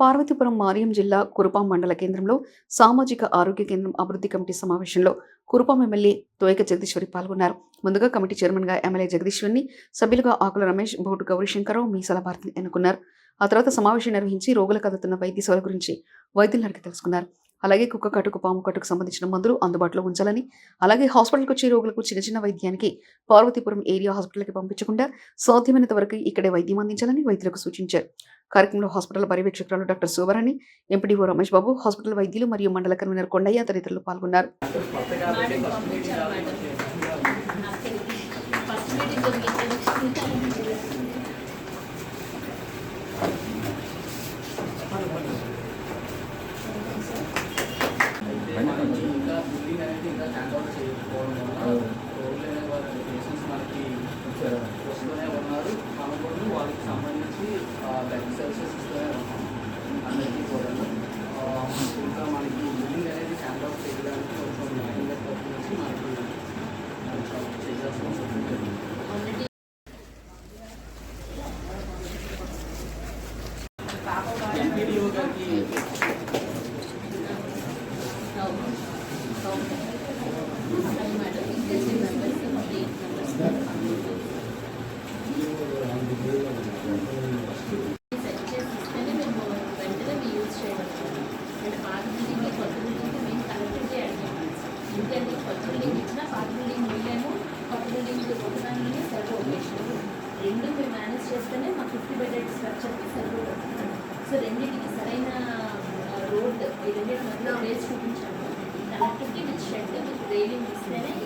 పార్వతీపురం మార్యం జిల్లా కురుపాం మండల కేంద్రంలో సామాజిక ఆరోగ్య కేంద్రం అభివృద్ధి కమిటీ సమావేశంలో కురుపాం ఎమ్మెల్యే తోయక జగదీశ్వరి పాల్గొన్నారు. ముందుగా కమిటీ చైర్మన్గా ఎమ్మెల్యే జగదీశ్వరిని సభ్యులుగా ఆకుల రమేష్ బోటు గౌరీశంకరరావు మీసాల భారతిని ఎన్నుకున్నారు. ఆ తర్వాత సమావేశం నిర్వహించి రోగులకు అందుతున్న వైద్య సేవల గురించి వైద్యులను అడిగి తెలుసుకున్నారు. అలాగే కుక్క కట్టుకు పాము కట్టుకు సంబంధించిన మందులు అందుబాటులో ఉంచాలని అలాగే హాస్పిటల్కి వచ్చే రోగులకు చిన్న చిన్న వైద్యానికి పార్వతీపురం ఏరియా హాస్పిటల్కి పంపించకుండా సాధ్యమైనంత వరకు ఇక్కడే వైద్యం అందించాలని వైద్యులకు సూచించారు. కార్యక్రమంలో hospital పర్యవేక్షకురాలు doctor Shobharani MPDO Ramesh Babu hospital వైద్యులు మరియు మండల కన్వీనర్ కొండయ్య తదితరులు పాల్గొన్నారు. రెండు మేము మేనేజ్ చేస్తేనే మా ఫిఫ్టీ బెడెడ్ స్ట్రక్చర్కి సరిపోతుంది సో రెండింటికి సరైన రోడ్ ఈ రెండింటి మధ్యలో ప్లేస్ చూపించాము connected with the shed the gravy.